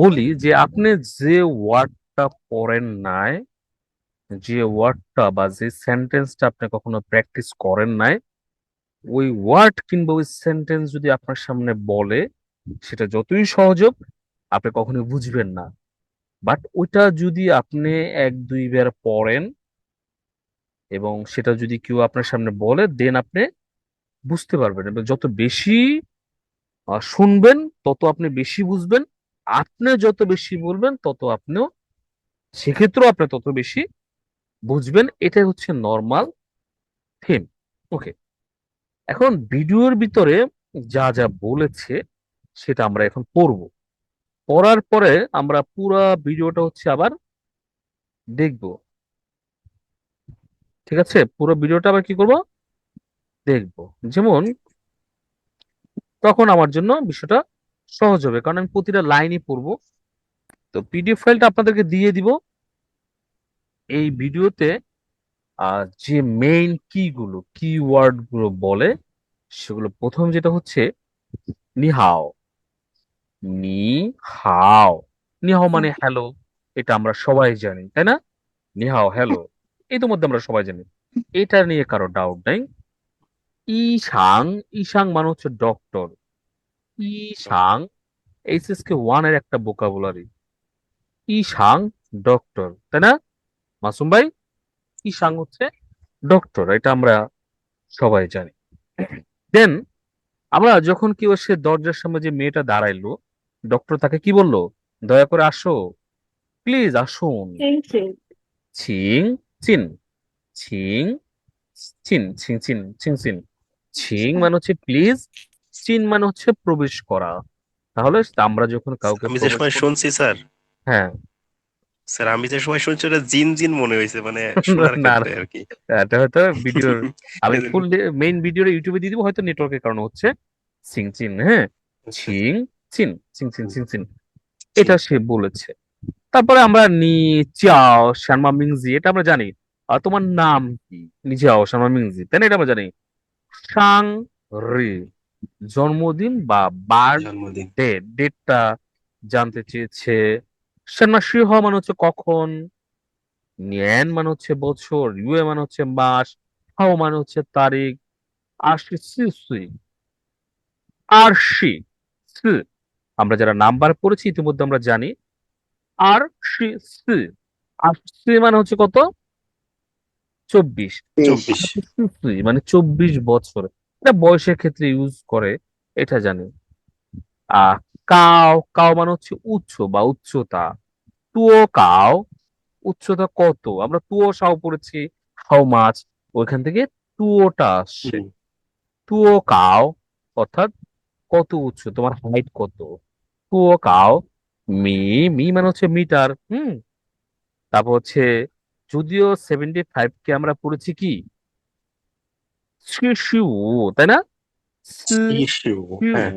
বলি যে আপনি যে ওয়ার্ডটা পড়েন নাই, যে ওয়ার্ডটা বা যে সেন্টেন্সটা আপনি কখনো প্র্যাকটিস করেন নাই, ওই ওয়ার্ড কিংবা ওই সেন্টেন্স যদি আপনার সামনে বলে, সেটা যতই সহজ হোক, আপনি কখনোই বুঝবেন না। বাট ওইটা যদি আপনি এক দুইবার পড়েন এবং সেটা যদি কেউ আপনার সামনে বলে, দেন আপনি বুঝতে পারবেন। এবং যত বেশি শুনবেন, তত আপনি বেশি বুঝবেন আপনি যত বেশি বলবেন, তত আপনিও, সেক্ষেত্রেও আপনি তত বেশি বুঝবেন। এটাই হচ্ছে নর্মাল থিম ওকে এখন ভিডিওর ভিতরে যা যা বলেছে, সেটা আমরা এখন পড়ব। পড়ার পরে আমরা পুরা ভিডিওটা হচ্ছে আবার দেখব। ঠিক আছে? পুরো ভিডিওটা আবার কি করব? দেখব। যেমন, তখন আমার জন্য বিষয়টা সহজ হবে কারণ আমি প্রতিটা লাইনই পড়ব। তো পিডিএফ ফাইলটা আপনাদেরকে দিয়ে দিব। এই ভিডিওতে যে মেইন কি গুলো কিওয়ার্ডগুলো বলে সেগুলো প্রথম যেটা হচ্ছে নিহাও। নি হাও নিহাও মানে হ্যালো এটা আমরা সবাই জানি তাই না? নিহাও হ্যালো এই তো মধ্যে আমরা সবাই জানি। এটা নিয়ে কারও ডাউট নাই। ইশাং ইশাং মানে হচ্ছে ডক্টর ইশাং এইচএস কে ওয়ানের একটা ভোকাবুলারি ইশাং ডক্টর তাই না? মাসুম ভাই ইশাং হচ্ছে ডক্টর এটা আমরা সবাই জানি। দেন আমরা যখন কেউ সে দরজার সামনে যে মেয়েটা দাঁড়াইলো ডক্টর তাকে কি বলল? দয়া করে আসো। প্লিজ আসুন. ছিং চিন ছিং চিন ছিং চিন ছিং চিন ছিং মানে হচ্ছে প্লিজ চিন মানে হচ্ছে প্রবেশ করা। তাহলে আমরা যখন কাউকে আমি যে সময় শুনছি স্যার। হ্যাঁ। স্যার আমি যে সময় শুনছি ওটা জিন জিন মনে হয়েছে মানে আর কি। এটা হয়তো ভিডিওর আমি ফুল মেইন ভিডিওর ইউটিউবে দিয়ে দিব হয়তো নেটওয়ার্কের কারণে হচ্ছে সিং চিন হ্যাঁ? ছিং চিন চিং চিন চিং চিন এটা সে বলেছে। তারপরে আমরা নি চাও শর্মা মিংজি এটা আমরা জানি। আর তোমার নাম কি? নি চাও শর্মা মিংজি তাই না? এটা আমরা জানি। সাং রি। জন্মদিন বা বার্থ ডে ডেটটা জানতে চেয়েছে শর্মা শি হ মানে হচ্ছে কখন নিয়ান মানে হচ্ছে বছর ইউএ মানে হচ্ছে মাস হাও মানে হচ্ছে তারিখ আর সি সি সি আর সি সি। আমরা যারা নাম্বার পড়েছি ইতিমধ্যে আমরা জানি। আর সি সি আর সি মানে হচ্ছে কত? চব্বিশ। মানে চব্বিশ বছর। এটা বয়সের ক্ষেত্রে ইউজ করে এটা জানি। আহ কাও কাও মানে হচ্ছে উচ্চ বা উচ্চতা। টুও কাও উচ্চতা কত? আমরা টুও সাও পড়েছি হাউ মাছ ওইখান থেকে টুওটা আসছে। টুও কাও অর্থাৎ কত উচ্চ? তোমার হাইট কত? টুও কাও মি মি মানে হচ্ছে মিটার হুম? তারপর হচ্ছে যদিও সেভেন্টি ফাইভ কে আমরা পড়েছি কি? শিশু তাই না? ইস্যু হ্যাঁ।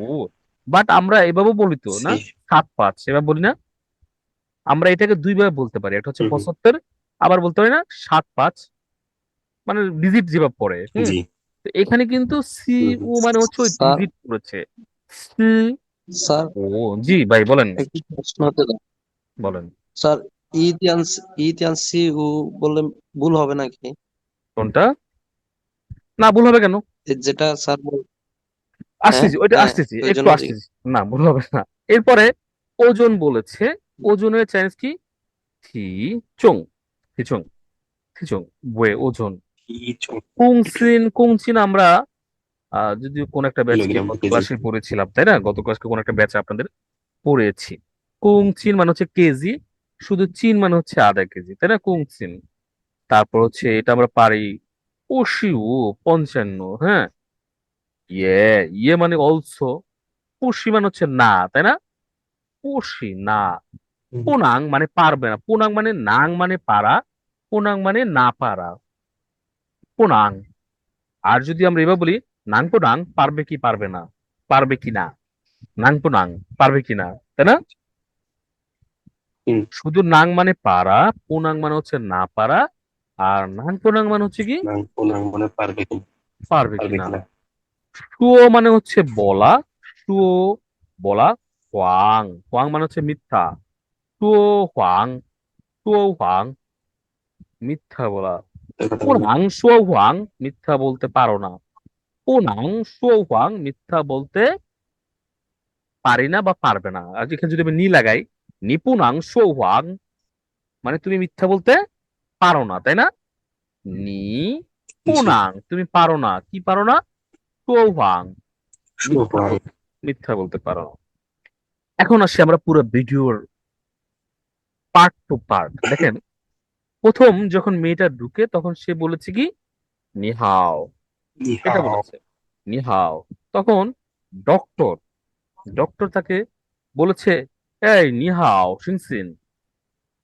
বাট আমরা এভাবে বলি তো না? সাত পাঁচ এবার বলি না? আমরা এটাকে দুইভাবে বলতে পারি একটা হচ্ছে। পঁচাত্তর আবার বলতে পারি না সাত পাঁচ মানে ডিজিট যেভাবে পড়ে হুম? তো এখানে কিন্তু সি ও মানে হচ্ছে ওই ডিজিট পড়েছে। C sir. ও জি ভাই বলেন। একটি প্রশ্ন বলেন। স্যার ইতিয়ান ইতিয়ান সি উ বললে ভুল হবে নাকি? কোনটা? না ভুল হবে কেন? যেটা স্যার বল আসতেছি ওইটা হ্যাঁ, আসতেছি একটু আসতেছি। না ভুল হবে না। এরপরে ওজন বলেছে ওজনের চাইনিজ কি? থি চং থি চং থি চং বয়ে ওজন। ইচু কুংসিন কুংসিন আমরা আহ, যদিও কোন একটা কিলোগ্রাম গত ক্লাসে পড়েছিলাম তাই না? গত ক্লাসে কোন একটা ব্যাচে আপনাদের পড়েছি। কুংচিন মানে হচ্ছে কেজি শুধু চিন মানে হচ্ছে আধা কেজি তাই না? কুংচিন তারপর হচ্ছে এটা আমরা পারি ওশিউ পঞ্চান্ন হ্যাঁ? ইয়ে ইয়ে মানে অলসো পুষি মানে হচ্ছে না তাই না? পুষি না। পুনাং মানে পারবে না। পুনাং মানে নাং মানে পারা পুনাং মানে না পারা। পুনাং আর যদি আমরা এবার বলি নাং পুনাং পারবে কি পারবে না? পারবে কি না? নাং পুনাং পারবে কি না? তাই না? শুধু নাং মানে পারা পুনাং মানে হচ্ছে না পারা আর নাং পুনাং মানে হচ্ছে কি? নাং পুনাং মনে পারবে কি পারবে কিনা শুও মানে হচ্ছে বলা শুও বলা হুয়াং। হুয়াং মানে হচ্ছে মিথ্যা। টুও হুয়াং টুও হুয়াং মিথ্যা বলা। পুনাং শুও হুয়াং মিথ্যা বলতে পারো না। পুনাং শুও হুয়াং মিথ্যা বলতে পারি না বা পারবে না। আর এখানে যদি আমি নি লাগাই নিপুণাং শুও হুয়াং মানে তুমি মিথ্যা বলতে পারো না তাই না? নি পুনাং তুমি পারো না। কি পারো না? শুও মিথ্যা বলতে পারো। এখন আসি আমরা পুরো ভিডিওর পার্ট টু পার্ট দেখেন প্রথম যখন মেয়েটা ঢুকে তখন সে বলেছে কি? নিহাও। এটা বলেছে। নিহাও। তখন ডক্টর ডক্টর তাকে বলেছে এই নিহাও সিনসিন।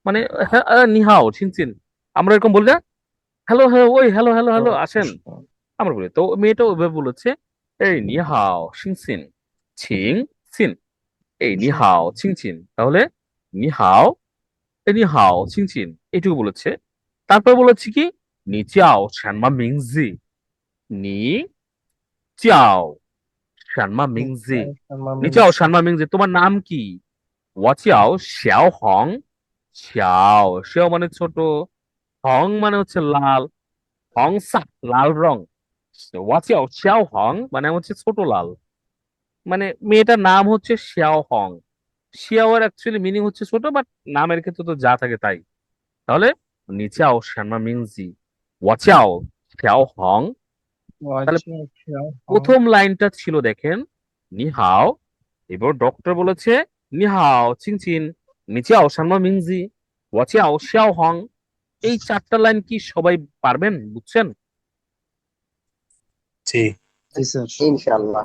মানে হ্যাঁ, নিহাও সিনসিন। আমরা এরকম বলি না হ্যালো হ্যালো ওই হ্যালো হ্যালো হ্যালো আসেন। আমরা বলি তো মেয়েটা ওইভাবে বলেছে এই নিহাও সিনসিন ছিং সিন এই নি হাও ছিং ছিংচিন তাহলে নিহাও এই নিহাও ছিংচিন এইটুকু বলেছে। তারপর বলেছে কি নি চাও শানমা মিংজি নি চাও শানমা মিংজি নি চাও শানমা মিংজি তোমার নাম কি? ওয়া ওয়াচিয়াও শ্যাও হং শ্যাও। শ্যাও মানে ছোট। হং মানে হচ্ছে লাল। হং সা লাল রং। ওয়াচিয়াও শ্যাও হং মানে হচ্ছে ছোট লাল। মানে মেয়েটার নাম হচ্ছে শ্যাও হং শিয়াওয়ার অ্যাকচুয়ালি মিনিং হচ্ছে ছোট বাট নামের ক্ষেত্রে তো যা থাকে তাই। তাহলে নিচাও শ্যামা মিংজি ওয়াচাও শ্যাও হং তাহলে প্রথম লাইনটা ছিল দেখেন নিহাও এবার ডক্টর বলেছে নিহাও চিনচিন নিচাও শ্যামা মিংজি ওয়াচাও শ্যাও হং এই চারটা লাইন কি সবাই পারবেন বুঝছেন জি জি স্যার ইনশাআল্লাহ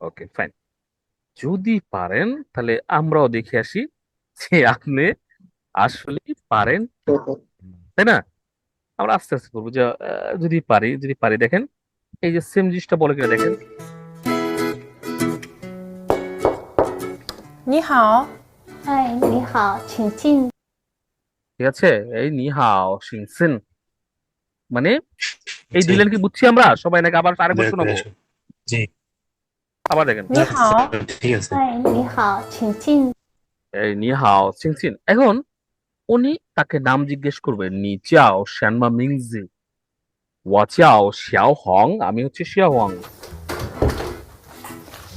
ওকে ফাইন যদি পারেন তাহলে আমরাও দেখে আসি যে আপনি আসলে পারেন তাই না আমরা আস্তে আস্তে করবো যে আহ, যদি পারি যদি পারি দেখেন এই যে সেম জিনিসটা বলে কিনা দেখেন 你好，嗨，你好，请进。 ঠিক আছে এই নিহাও সিনসিন মানে এই জি। দিলেন কি বুঝছি আমরা সবাই নাকি আবার আরেকবার শোনাবো জি আবার দেখেন 你好， ঠিক আছে 嗨，你好，请进。 এই নিহাও সিনসিন এখন উনি তাকে নাম জিজ্ঞেস করবে নি চাও শ্যানমা মিংজি ওয়া চাও শিয়াও হং আমি হচ্ছে শিয়াও হং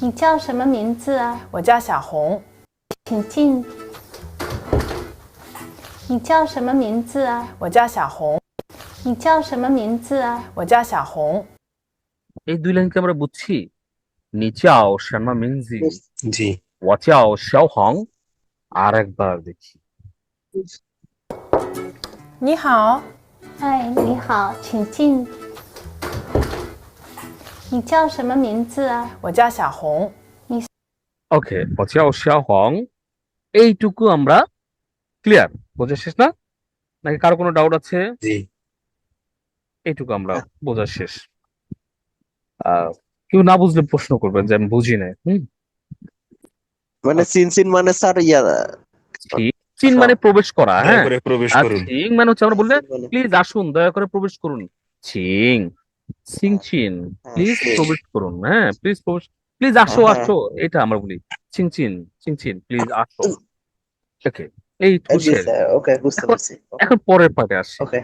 你叫什么名字啊？我叫小红。请进。 你叫什么名字啊？我叫小红，你叫什么名字啊？我叫小红。 এই দুই লাইনকে আমরা বুঝছি নি চাও শ্যানমা মিংজি জি ওয়া চাও শিয়াও হং আর একবার দেখি 你好，嗨，你好，请进。你叫什么名字啊？我叫小红。 ওকে ওয়াচিয়াও শিয়াও হং এইটুকু আমরা ক্লিয়ার বোঝা শেষ না? নাকি কারও কোনো ডাউট আছে? এইটুকু আমরা বোঝা শেষ। আহ কেউ না বুঝলে প্রশ্ন করবেন যে আমি বুঝি না হুম? মানে সিনসিন মানে স্যার ইয়া চিন মানে প্রবেশ করা হ্যাঁ? প্রবেশ করুন। চিং মানে হচ্ছে আমরা বললে মানে প্লিজ আসুন দয়া করে প্রবেশ করুন। চিং চিং চিন। হ্যাঁ, প্লিজ প্রবেশ করুন হ্যাঁ? প্লিজ প্রবেশ প্লিজ আসো হ্যাঁ। আসো। এটা আমরা বলি। চিং চিন চিং চিন প্লিজ আসো। ওকে এই ওকে বুঝতে এখন- পারছি। এখন পরের পার্টে আসি। ওকে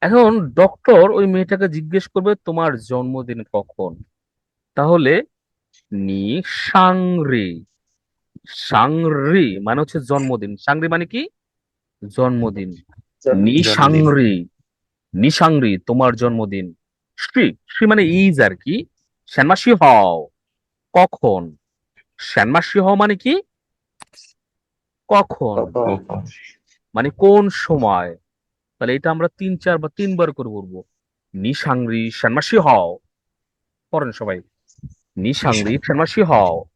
এখন ডক্টর ওই মেয়েটাকে জিজ্ঞেস করবে তোমার জন্মদিন কখন? তাহলে নি সাংরি। সাংরি মানে হচ্ছে জন্মদিন। সাংরি মানে কি? জন্মদিন। নি সাংরি। নি সাংরি তোমার জন্মদিন। শ্রী শ্রী মানে ইজ আর কি। শ্যানমাসি হও। কখন? শ্যানমাসি হও মানে কি? কখন? মানে কোন সময়? তাহলে এটা আমরা তিন চার বা তিনবার করে বলব। নিশাংরি ষান্মাসী হও। পড়েন সবাই। নিশাংরি ষান্মাসী হও।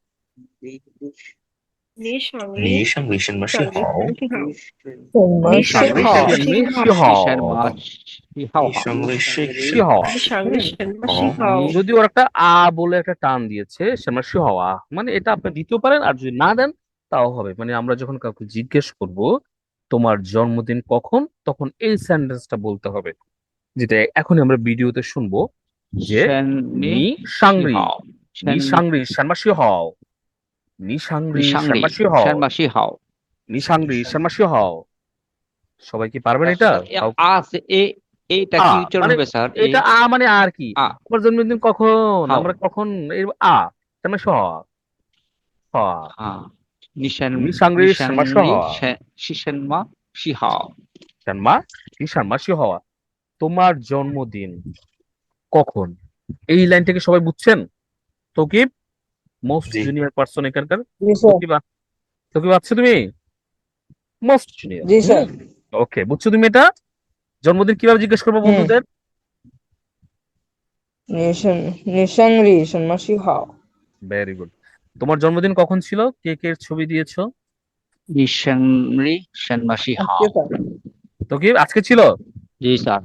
যদি হও। ওর একটা আ বলে একটা টান দিয়েছে ষান্মাসী হওয়া মানে এটা আপনি দিতেও পারেন আর যদি না দেন তাও হবে। মানে আমরা যখন কাউকে জিজ্ঞেস করব তোমার জন্মদিন কখন? তখন এই সেন্টেন্সটা বলতে হবে। যেটা এখন আমরা ভিডিওতে শুনব যে নি সাংরি হও নি হও সবাই কি পারবেন এটা? মানে এটা আ মানে আর কি? তোমার জন্মদিন কখন? আমরা কখন? আ হ্যাঁ স 啊，你山 নিশাংরি 你 শর্মা 山 শি 里 হওয়া 山是什么喜好？ শর্মা কি শর্মা শি হওয়া তোমার জন্মদিন কখন এই লাইন থেকে সবাই বুঝছেন তকিব মোস্ট জি। জুনিয়র পারসন এখানকার জি স্যার তকিব আ- তকিব আছো তুমি মোস্ট জুনিয়র জি স্যার ওকে বুঝছো তুমি এটা জন্মদিন কিভাবে জিজ্ঞেস করবো হুম। বন্ধুদের 你生你生日什么时候？ ভেরি গুড তোমার জন্মদিন কখন ছিল? কে কে ছবি দিয়েছ? তো কি আজকে ছিল? জি স্যার।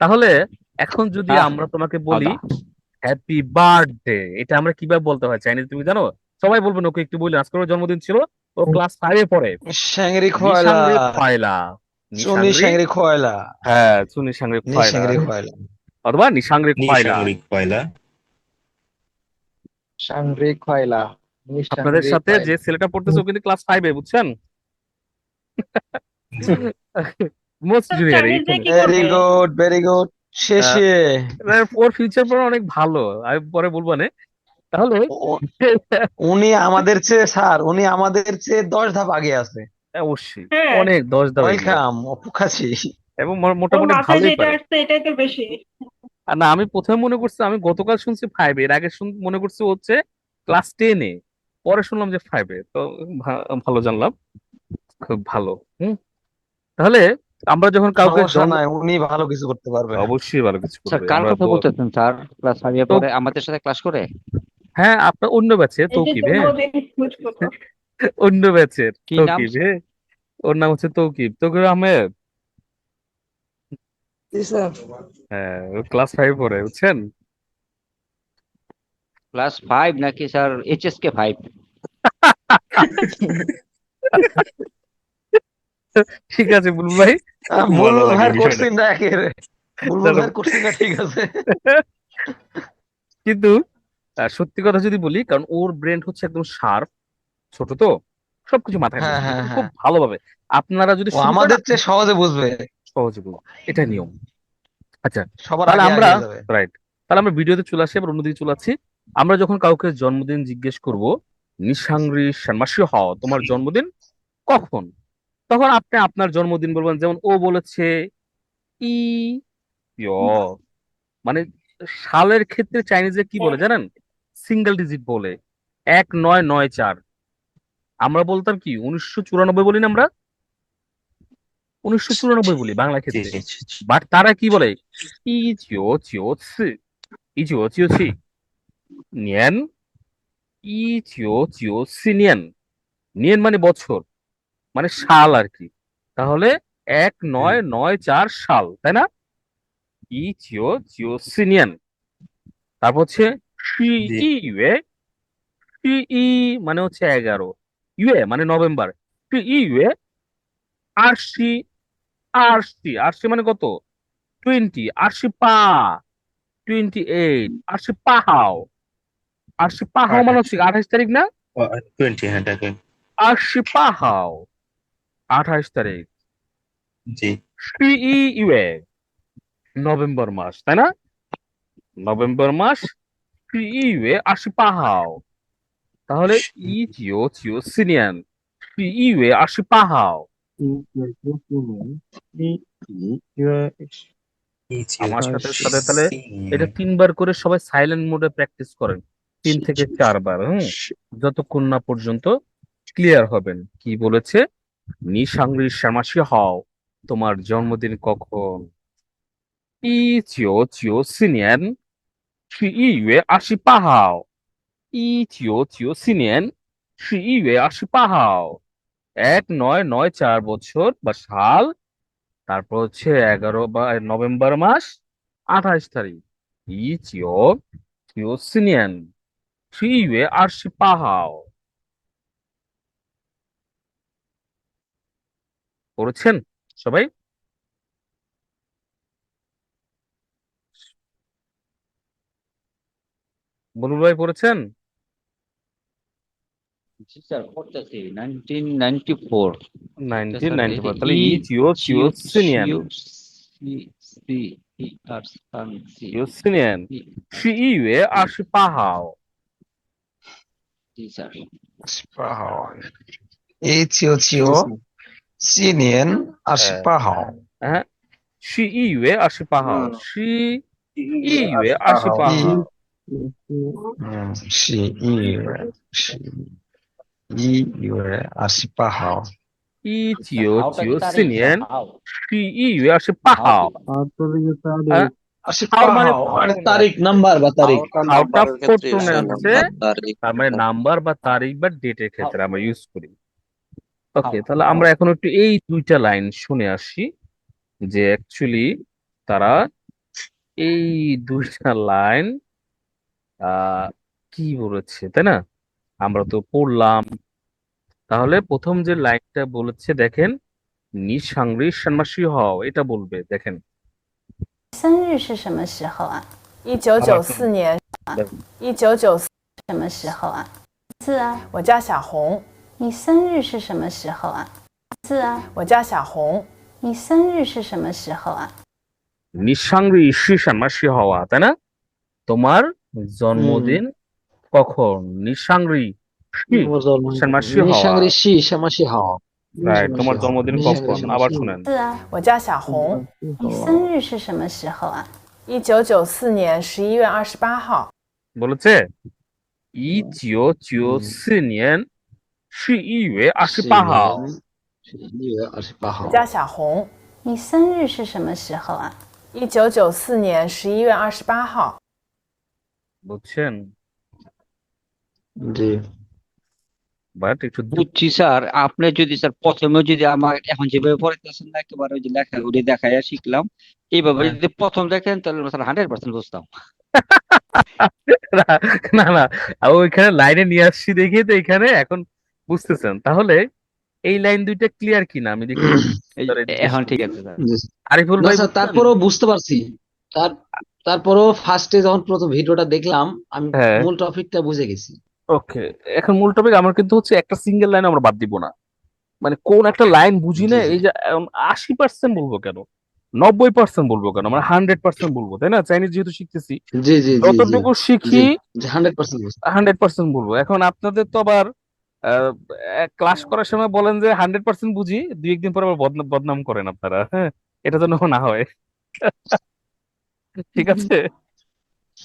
তাহলে এখন যদি আমরা তোমাকে বলি হ্যাপি বার্থডে এটা আমরা কীভাবে বলতে হয় চাইনিজ তুমি জানো? সবাই বলবেন ওকে একটু বলি আজকে ওর জন্মদিন ছিল ও ক্লাস ফাইভে পড়ে। শ্যাংরি খোয়ালা। খোয়ালা। চুনি শ্যাংরি খোয়ালা। হ্যাঁ চুনি শ্যাংরি খোয়ালা। অথবা নিশাংরি খোয়ালা। সাংরি খোয়ালা আপনাদের সাথে যে ছেলেটা পড়তেছে ও কিন্তু ক্লাস ফাইভে বুঝছেন? Most junior very good very good শেষে। ওর ফিউচার পরে অনেক ভালো আমি পরে বলব না। তাহলে উনি আমাদের চেয়ে স্যার উনি আমাদের চেয়ে দশ ধাপ আগে আছে। অবশ্যই হ্যাঁ। অনেক দশ এগিয়ে। ওয়েলকাম অপুখাছি এবং মোটামুটি ভালোই পারে। এটাই তো বেশি। আর না আমি প্রথমে মনে করছি আমি গতকাল শুনছি ফাইভে এর আগে মনে করছি হচ্ছে ক্লাস টেনে পরে শুনলাম যে ফাইভে তো ভা- ভালো জানলাম। খুব ভালো হুম? তাহলে আমরা যখন কাউকে উনি ভালো কিছু করতে পারবে। অবশ্যই ভালো কিছু স্যার কার কথা বলতেছেন স্যার? ক্লাস ফাইভে পরে আমাদের সাথে ক্লাস করে? হ্যাঁ আপনার অন্য ব্যাচে তৌকিব হ্যাঁ। অন্য ব্যাচের কি নাম? তৌকিব হ্যাঁ। ওর নাম হচ্ছে তৌকিব। তৌকিব আহমেদ। হ্যাঁ ক্লাস ফাইভ পড়ে বুঝছেন? ক্লাস ফাইভ নাকি স্যার এইচএস কে ফাইভ ঠিক আছে বুলবুল ভাই। ভালো বুলবুল লাগে ভাইয়ের বিষয়টা। কোশ্চিনটা একেবারে। বুলবুল ঠিক আছে। কিন্তু আহ, সত্যি কথা যদি বলি কারণ ওর ব্রেন হচ্ছে একদম শার্প ছোট তো সবকিছু মাথায় হ্যাঁ, হ্যাঁ, খুব হ্যাঁ। ভালোভাবে। আপনারা যদি আমাদের চেয়ে সহজে বুঝবে। বলব। এটা নিয়ম। আচ্ছা সবার তাহলে আমরা রাইট তাহলে আমরা ভিডিওতে চলে আসি আবার অন্যদিকে চলে আসছি আমরা যখন কাউকে জন্মদিন জিজ্ঞেস করব নিশাংরি শানমাসি হও তোমার জন্মদিন কখন? তখন আপনি আপনার জন্মদিন বলবেন যেমন ও বলেছে ই মানে সালের ক্ষেত্রে চাইনিজে কি বলে জানেন? সিঙ্গেল ডিজিট বলে। এক নয় নয় চার। আমরা বলতাম কি উনিশশো চুরানব্বই বলি না আমরা? উনিশশো চুরানব্বই বলি বাংলা ক্ষেত্রে। বাট তারা কি বলে? নিয়েন। নিয়েন। নিয়েন মানে বছর মানে সাল আর কি। তাহলে এক নয় নয় চার সাল তাই না? ই জিও জিও সি নিয়েন। তারপর হচ্ছে শি শি ই মানে হচ্ছে এগারো। ইউএ মানে নভেম্বর। শি ই ইউএ। আরশি আরশি আরশি মানে কত? টোয়েন্টি আরশি পা টোয়েন্টি এইট আরশি পাহাও। আরশি পাহাও মানে হচ্ছে আঠাশ তারিখ না? টোয়েন্টি হ্যাঁ আরশি পাহাও আঠাশ তারিখ। জি। নভেম্বর মাস তাই না? নভেম্বর মাস সি ই ইউএ আরশি পাহাও। তাহলে ই জিও জিও সিনিয়ান সি ই আমার সাথে সাথে তাহলে এটা তিনবার করে সবাই সাইলেন্ট মোডে প্র্যাকটিস করেন। তিন থেকে চারবার হম? যতক্ষণ না পর্যন্ত ক্লিয়ার হবেন। কি বলেছে? নিঃসাংরি শ্যামাসী হও। তোমার জন্মদিন কখন? ই চিও চিও সিনিয়ান সি ই ইয়ে আশি পাহাও ই চিও চিও সিনিয়ান সি ই ইয়ে আশি পাহাও এক, নয় নয়, চার বছর বা সাল। তারপর হচ্ছে এগারো বা নভেম্বর মাস, আঠাশ তারিখ। ইচ ইয়োর কিওসিনিয়ান থ্রি ওয়ে আর পাহাও। করেছেন সবাই? বলুন ভাই, পড়েছেন? স্যার পড়তেছি nineteen ninety four nineteen sir ninety এই ফোর যে তাহলে ই ই জিও Jio সিনিয়ন Jio C C E আর সান সি জিও সিনিয়ন 一十一月二十八号 জি স্যার 十八号，一九九七年二十八号，啊，十一月二十八号，十一月二十八号，嗯，十一月十 一月二十八号，一九九四年十一月二十八号。啊，二十হাও八মানে号， মানে তারিখ নাম্বার বা তারিখ হাউটা নাম্বারের ক্ষেত্রে use হয় ফোরটুন না। হচ্ছে তারিখ তার মানে নাম্বার বা তারিখ বা ডেটের ক্ষেত্রে আমরা ইউজ করি ওকে তাহলে আমরা এখন একটু এই দুইটা লাইন শুনে আসি যে অ্যাকচুয়ালি তারা এই দুইটা লাইন আহ কি বলেছে তাই না আমরা তো পড়লাম তাহলে প্রথম যে লাইনটা বলেছে দেখেন নিঃসাংরি সন্ন্যাসী হও এটা বলবে দেখেন 生日是什么时候啊？一九九四年，一九九四，什么时候啊？字啊，我叫小红，你生日是什么时候啊？字啊，我叫小红，你生日是什么时候啊？ নিঃসাংরি সন্ন্যাসী হওয়া তাই না তোমার জন্মদিন কখন নিঃসাংরি সন্ন্যাসী হওয়া নিঃসাংরি শি সমাসি হওয়া রাইট তোমার জন্মদিন কখন আবার শুনেন 字啊，我叫小红，你生日是什么时候啊？一九九四年十一月二十八号， বলেছে ই জিও জিও সি নিয়েন十一月二十八号十一月二十八号我叫小红，你生日是什么时候啊？一九九四年十一月二十八号， বুঝছেন জি বাট একটু বুঝছি স্যার আপনি যদি স্যার প্রথমে যদি আমার এখন যেভাবে পড়াইতেছেন না একেবারে ওই যে লেখা ওটা দেখাইয়া শিখলাম এইভাবে হ্যাঁ। যদি প্রথম দেখেন তাহলে স্যার হান্ড্রেড পার্সেন্ট বুঝতাম। না না ওইখানে লাইনে নিয়ে আসছি দেখি তো এখানে এখন বুঝতেছেন। তাহলে এই লাইন দুইটা ক্লিয়ার কিনা? আমি দেখি। এখন ঠিক আছে স্যার। আরিফুল ভাই স্যার? তারপরেও বুঝতে পারছি। তার তারপরেও ফার্স্টে যখন প্রথম ভিডিওটা দেখলাম আমি হ্যাঁ। মূল টপিকটা বুঝে গেছি। ওকে এখন মূল টপিক আমার কিন্তু হচ্ছে একটা সিঙ্গেল লাইন আমরা বাদ দিব না। মানে কোন একটা লাইন বুঝি না। এই যে আশি পার্সেন্ট বলব কেন? নব্বই পার্সেন্ট বলব কেন? আমরা হান্ড্রেড পার্সেন্ট বলব তাই না? চাইনিজ যেহেতু শিখতেছি। যতটুকু শিখি হান্ড্রেড পার্সেন্ট বলব। এখন আপনাদের তো আবার ক্লাস করার সময় বলেন যে হান্ড্রেড পার্সেন্ট বুঝি দুই একদিন পর আবার বদনাম বদনাম করেন আপনারা। হ্যাঁ এটা যেন না হয়। ঠিক আছে?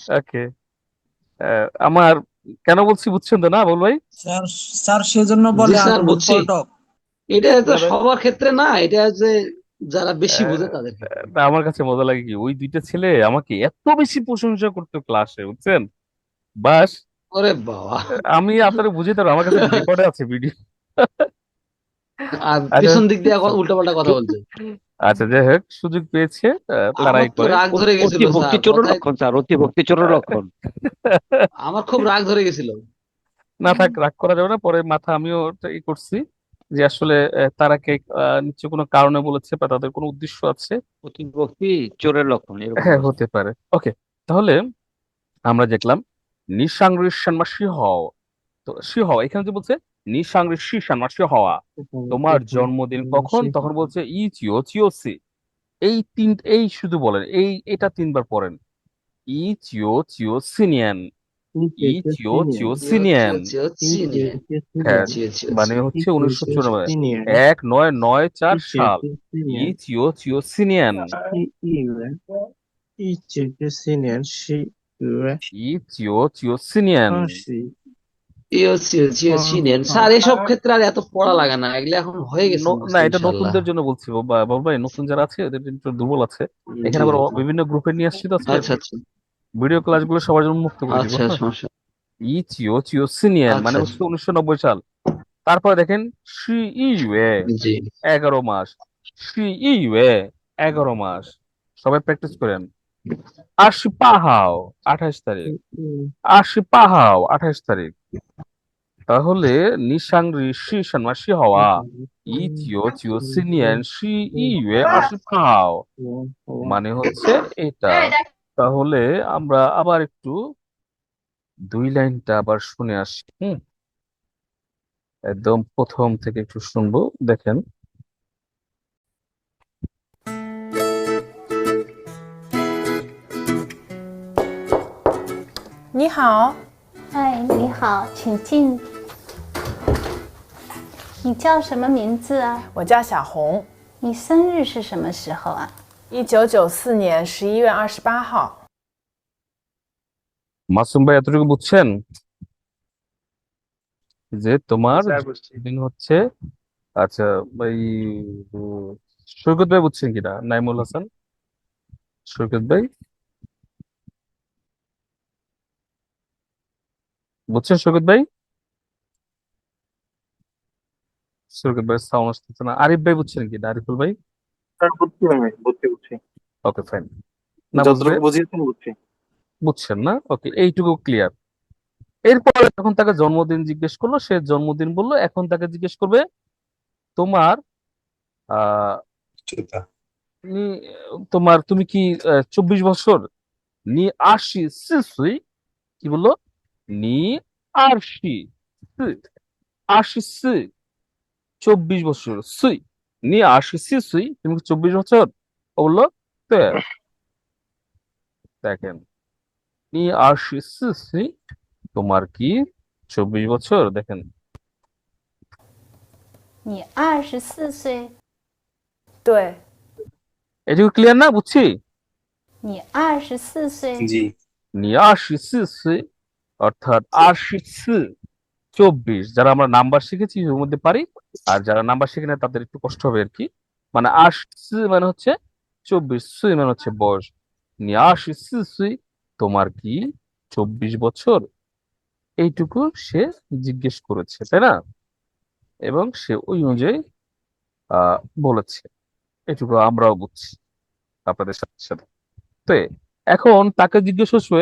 ওকে আমার কেন বলছি বুঝছেন তো না বল ভাই? স্যার স্যার সেজন্য বলে স্যার, বুঝছি। এটা তো সবার ক্ষেত্রে না এটা যে যারা বেশি বোঝে তাদের তা আমার কাছে মজা লাগে কি ওই দুইটা ছেলে আমাকে এত বেশি প্রশংসা করতো ক্লাসে বুঝছেন? বাস ওরে বাবা। আমি আপনারা বুঝে পারব আমার কাছে রেকর্ডে আছে ভিডিও আর আচ্ছা। পিছন দিক দিয়ে এখন উল্টাপাল্টা কথা বলছে। আচ্ছা যাই হোক সুযোগ পেয়েছে আহ, তারাই আমার করে। রাগ ধরে গেছিল অতি ভক্তি স্যার চোরের কথায়- লক্ষণ স্যার অতি ভক্তি চোরের লক্ষণ। আমার খুব রাগ ধরে গেছিল। না থাক রাগ করা যাবে না পরে মাথা আমিও ওটা ই করছি যে আসলে আহ, তারা কে আহ, নিশ্চয় কোনো কারণে বলেছে বা তাদের কোনো উদ্দেশ্য আছে। অতি ভক্তি চোরের লক্ষণ এরকম হ্যাঁ হতে পারে। ওকে তাহলে আমরা দেখলাম নিঃসাংরিক সন্ন্যাসী হও তো সি হওয়া এখানে যে বলছে সি সন্ন্যাসী হওয়া তোমার জন্মদিন কখন? তখন বলছে ই চিও চিও এই তিন এই শুধু বলেন এই এটা তিনবার পড়েন। ই চিও চিও সিনিয়ান ই চিও সিনিয়ান হ্যাঁ, মানে হচ্ছে উনিশশো চুরানব্বই। এক নয় নয় চার সাল ই চিও চিও সিনিয়ান ই চিও চিও সিনিয়ান স্যার এসব ক্ষেত্রে আর এত পড়া লাগে না এগুলো এখন হয়ে গেছে না এটা নতুনদের জন্য বলছি বাবা ভাই নতুন যারা আছে ওদের একটু দুর্বল আছে। এখানে আবার বিভিন্ন গ্রুপে নিয়ে আসছি তো আচ্ছা আচ্ছা। ভিডিও ক্লাসগুলো সবার জন্য মুক্ত করে দিব। আচ্ছা? সমস্যা। ই চিও চিও সিনিয়ন মানে আচ্ছা, হচ্ছে উনিশশো নব্বই সাল। তারপরে দেখেন ইউয়ে জি। এগারো মাস। শি ইউয়ে এগারো মাস। সবাই প্র্যাকটিস করেন। আশি পাহাও আঠাশ তারিখ। আশি পাহাও আঠাশ তারিখ। তাহলে নিশাংরি শি সন্ন্যাসী হওয়া ই চিও চিও সিনিয়ন আশি পাহাও মানে হচ্ছে এটা। তাহলে আমরা আবার একটু দুই লাইনটা আবার শুনে আসি হুম? একদম প্রথম থেকে একটু শুনব দেখেন। 你好，哎，你好，请进。你叫什么名字啊？我叫小红，你生日是什么时候啊？一九九四年十一月二十八号。 মাসুম ভাই এতটুকু বুঝছেন যে তোমার দিন হচ্ছে আচ্ছা এই উম, সৈকত ভাই বুঝছেন কিনা নাইমুল হাসান সৈকত ভাই বুঝছেন সৈকত ভাই? সৈকত ভাই সাউন্ড আসতেছে না আরিফ ভাই বুঝছেন কিনা আরিফুল ভাই? বুঝছি আমি বুঝছি বুঝছি। ওকে ফাইন না যতটুকু বুঝিয়েছেন বুঝছি। বুঝছেন না? ওকে এইটুকু ক্লিয়ার এরপরে যখন তাকে জন্মদিন জিজ্ঞেস করল সে জন্মদিন বলল এখন তাকে জিজ্ঞেস করবে তোমার তোমার তুমি কি চব্বিশ বছর নি আশি কি বলল? নি আশি সি আশি সি চব্বিশ বছর সুই নি আশি সি সুই তুমি কি চব্বিশ বছর ও বললো "তে।" দেখেন নি আশি সি সুই তোমার কি চব্বিশ বছর দেখেন 你二十四岁，对， এটুকু ক্লিয়ার না বুঝছি 你二十四岁， জি নি আশি সি সুই অর্থাৎ সি চব্বিশ। যারা আমরা নাম্বার শিখেছি, এর মধ্যে পারি। আর যারা নাম্বার শিখে না তাদের একটু কষ্ট হবে আর কি। মানে আশি মানে হচ্ছে চব্বিশ সুই মানে হচ্ছে বয়স। আশি সুই তোমার কি চব্বিশ বছর? এইটুকু সে জিজ্ঞেস করেছে, তাই না? এবং সে ওই অনুযায়ী বলেছে। এটুকু আমরাও বুঝছি আপনাদের সাথে সাথে। তো এখন তাকে জিজ্ঞেস হচ্ছে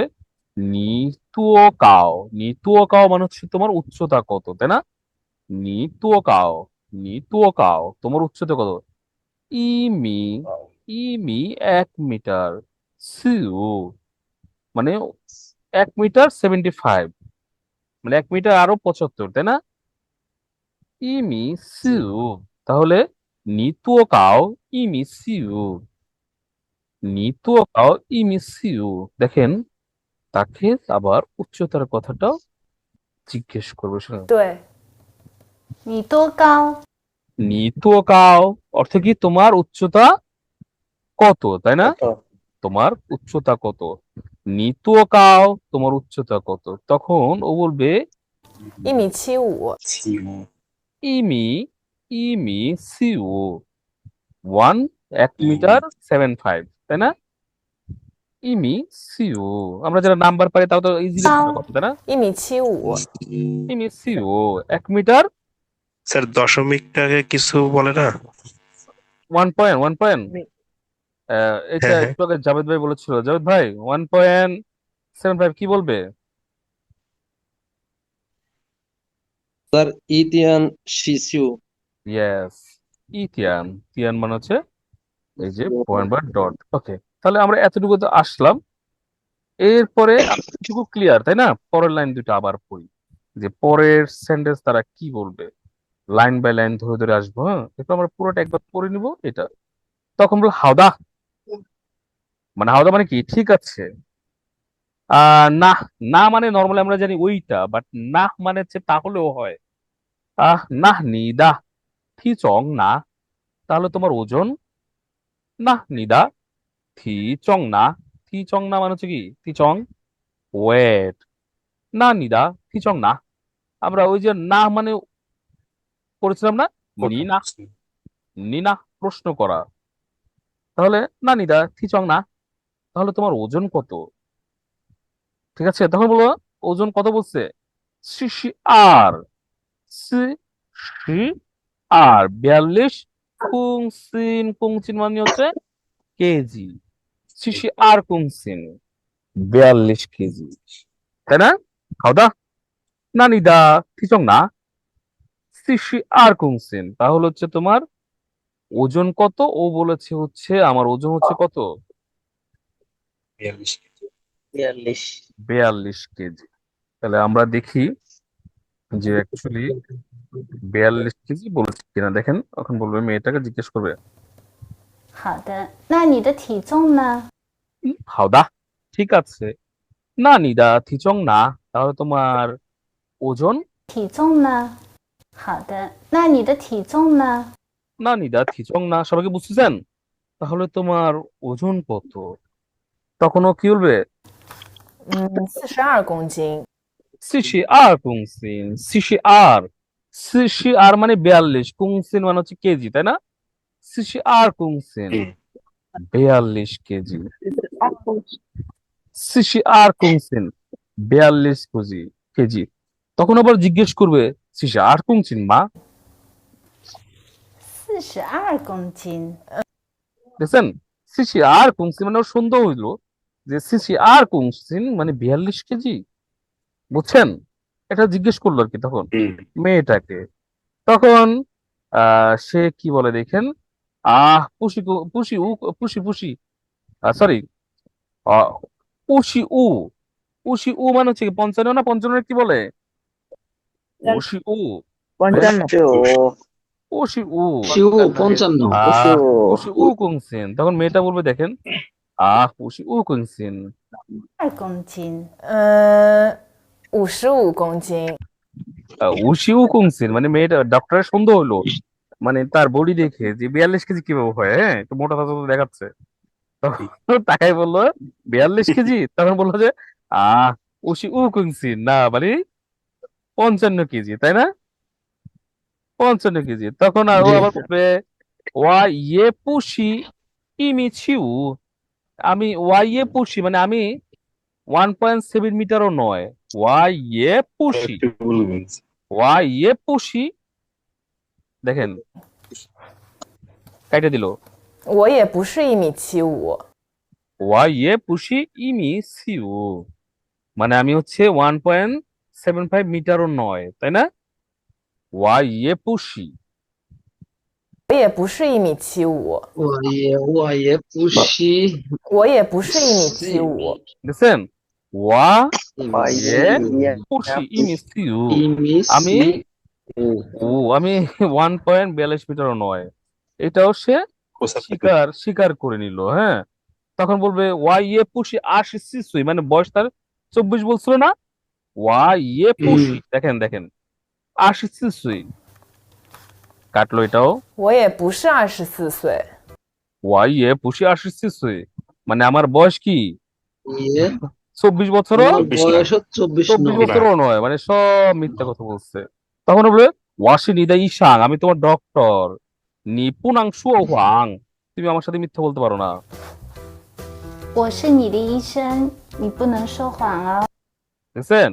নি তুও কাও নি তুও কাও মানে হচ্ছে তোমার উচ্চতা কত, তাই না? নি তুও কাও নি তুও কাও তোমার উচ্চতা কত? ইমি ইমি এক মিটার সিউ মানে এক মিটার সেভেন্টি ফাইভ মানে এক মিটার আরও পঁচাত্তর, তাই না? ইমি সিউ, তাহলে নি তুও কাও ইমি সিউ নি তুও কাও ইমি সিউ, দেখেন তাকে আবার উচ্চতার কথাটাও জিজ্ঞেস করবে শুনুন 对，你多高？ নি তুও কাও অর্থ কি তোমার উচ্চতা কত তাই না তোমার উচ্চতা কত নি তুও কাও তোমার উচ্চতা কত তখন ও বলবে 一米七五， ইমি ইমি সিউ ওয়ান এক মিটার সেভেন ফাইভ তাই না ইমি সিউ আমরা যারা নাম্বার পাই তাও তো ইজিলি করতে না? ইমি সিউ এক মিটার? স্যার দশমিকটাকে কিছু বলে না? ওয়ান পয়েন্ট ওয়ান পয়েন্ট এটা হ্যাঁ, হ্যাঁ। একটু আগে জাভেদ ভাই বলেছিল। জাভেদ ভাই ওয়ান পয়েন্ট সেভেন ফাইভ কি বলবে? স্যার ইতিয়ান শিশু ইয়েস ইতিয়ান তিয়ান মানে হচ্ছে এই যে পয়েন্ট বা ডট ওকে তাহলে আমরা এতটুকু তো আসলাম। এরপরে এতটুকু ক্লিয়ার তাই না? পরের লাইন দুটো আবার পড়ি। যে পরের সেন্টেন্স তারা কি বলবে? লাইন বাই লাইন ধরে ধরে আসব হ্যাঁ? এরপর আমরা পুরোটা একবার পড়ে নিব, এটা। তখন বলব, হাওদা। মানে হাওদা মানে কি? ঠিক আছে। না। না মানে নর্মালি আমরা জানি ওইটা বাট না মানে হচ্ছে তাহলেও হয়। আহ, না, নিদা। থি চং না। তাহলে তোমার ওজন? না, নিদা। থি চং না থি চং না মানে হচ্ছে কি? থি চং ওয়েট না নিদা থি চং না আমরা ওই যে না মানে করেছিলাম না? নি না নি না প্রশ্ন করা। তাহলে না নিদা থি চং না তাহলে তোমার ওজন কত? ঠিক আছে? তখন বলো ওজন কত বলছে? সিসি আর সি সি আর বিয়াল্লিশ কুংসিন কুংসিন মানে হচ্ছে কেজি। সিসি আর কুংসিন বিয়াল্লিশ কেজি। তাই না? খাওদা না নিদা থিচং না। সিসি আর কুংসিন তাহলে হচ্ছে তোমার ওজন কত? ও বলেছে হচ্ছে আমার ওজন হচ্ছে কত? বিয়াল্লিশ বিয়াল্লিশ। কেজি। তাহলে আমরা দেখি যে অ্যাকচুয়ালি বিয়াল্লিশ কেজি বলেছে কিনা। দেখেন এখন বলবে মেয়েটাকে জিজ্ঞেস করবে। 好的，那你的体重呢？ হাওদা ঠিক আছে না নিদা থিচং না তাহলে তোমার ওজন 体重呢？好的，那你的体重呢？ না নিদা থিচং না সবাইকে বুঝতেছেন তাহলে তোমার ওজন কত তখন ও কি বলবে 嗯，四十二公斤。 সিসি আর কুংসিন সিসি আর সিসি আর মানে বিয়াল্লিশ কুংসিন মানে হচ্ছে কেজি তাই না সিসি আর কমছেন বেয়াল্লিশ কেজি। সিসি আর কমছেন বেয়াল্লিশ কেজি। কেজি। তখন আবার জিজ্ঞেস করবে সিসি আর কমছেন মা? আর দেখছেন? সিসি আর কমছেন মানে ওর সন্দেহ হইল যে সিসি আর কমছেন মানে বিয়াল্লিশ কেজি? বুঝছেন? এটা জিজ্ঞেস করল আর কি তখন মেয়েটাকে। তখন সে কি বলে দেখেন? আহ পুষি পুষি উ পুষি পুষি। সরি পুষি উ। পুষি উ মানে হচ্ছে পঞ্চান্ন না পঞ্চান্ন কি বলে? পুষি উ। পঞ্চান্ন। পুষি উ। পঞ্চান্ন। পুষি উ। কুংসিন তখন মেয়েটা বলবে দেখেন। আহ পুষি উ কুংসেন কুংসিন উশি উ কুংসিন মানে মেয়েটা ডক্টরের সন্দেহ হলো। মানে তার বডি দেখে যে বিয়াল্লিশ কেজি কীভাবে হয় হ্যাঁ? একটু মোটা তাজা তো দেখাচ্ছে। তখন তাকাই বলল বিয়াল্লিশ কেজি? তখন বলল যে আহ উশি উ কুংসিন না মানে পঞ্চান্ন কেজি তাই না? পঞ্চান্ন কেজি। তখন আর ও। আবার বলবে ওয়া ইয়ে পুষি ইমি ছিউ। আমি ওয়া ইয়ে পুষি মানে আমি ওয়ান পয়েন্ট সেভেন মিটারও নয়। ওয়া ইয়ে পুষি। ওয়া ইয়ে পুষি দেখেন কাইটে দিল 我也不是一米七五， ওয়া ইয়ে পুষি ইমি সিউ মানে আমি হচ্ছে ওয়ান পয়েন্ট সেভেন ফাইভ মিটারও নয় তাই না ওয়া ইয়ে পুষি 我也不是一米七五， 我也我也不是我也不是一米七五。 দেখছেন ওয়া ইয়ে ইয়ে পুষি ইমি সিউ一米 আমি ও আমি ওয়ান পয়েন্ট বিয়াল্লিশ মিটারও নয়। এটাও সে স্বীকার স্বীকার করে নিল হ্যাঁ। তখন বলবে ওয়াই এ পুষি আশি সিসুই মানে বয়স তার চব্বিশ বলছিল না? ওয়াই এ পুষি? দেখেন দেখেন। আশি সিসুই কাটলো এটাও। ওয়ে পুষি আশি সিসুই ওয়াই এ পুষি আশি সিসুই মানে আমার বয়স কি? চব্বিশ বছরও? চব্বিশ বছরও নয় মানে সব মিথ্যা কথা বলছে। তখন বলবে ওয়াশি নিদা ইশাং আমি তোমার ডক্টর নি পুনাং শুও হুয়াং তুমি আমার সাথে মিথ্যা বলতে পারো না 我是你的医生，你不能说谎哦。 দেখছেন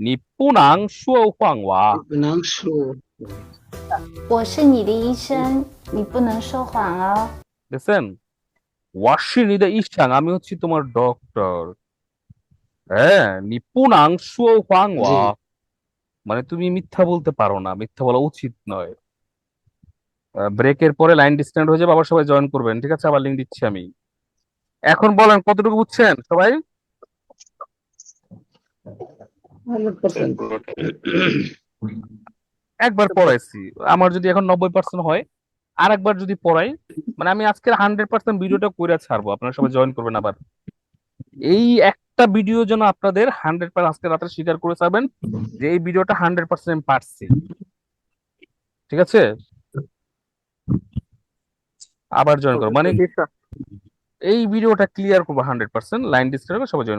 নি পুনাং শুও হুয়াং ওয়া 不能说我是你的医生，你不能说谎哦。 দেখছেন ওয়াশি নিদা ইশাং আমি হচ্ছি তোমার ডক্টর হ্যাঁ নি পুনাং শুও হুয়াং ওয়া মানে তুমি মিথ্যা বলতে পারো না, মিথ্যা বলা উচিত নয়। ব্রেকের পরে লাইন ডিসকানেক্ট হয়ে যাবে, আবার সবাই জয়েন করবেন, ঠিক আছে? আবার লিঙ্ক দিচ্ছি আমি। এখন বলেন, কতটুকু বুঝছেন সবাই? একবার পড়াইছি, আমার যদি এখন নব্বই পার্সেন্ট হয় আর একবার যদি পড়াই মানে আমি আজকের হান্ড্রেড পার্সেন্ট ভিডিওটা করে ছাড়বো, আপনারা সবাই জয়েন করবেন আবার। এই একটা ভিডিও যেন আপনাদের হান্ড্রেড পার্সেন্ট আজকে রাতে স্বীকার করে যাবেন যে এই ভিডিওটা হান্ড্রেড পার্সেন্ট পারছি। ঠিক আছে? আবার জয়েন করো মানে এই ভিডিওটা ক্লিয়ার করব হান্ড্রেড পার্সেন্ট লাইন ডিসকানেক্ট সবাই join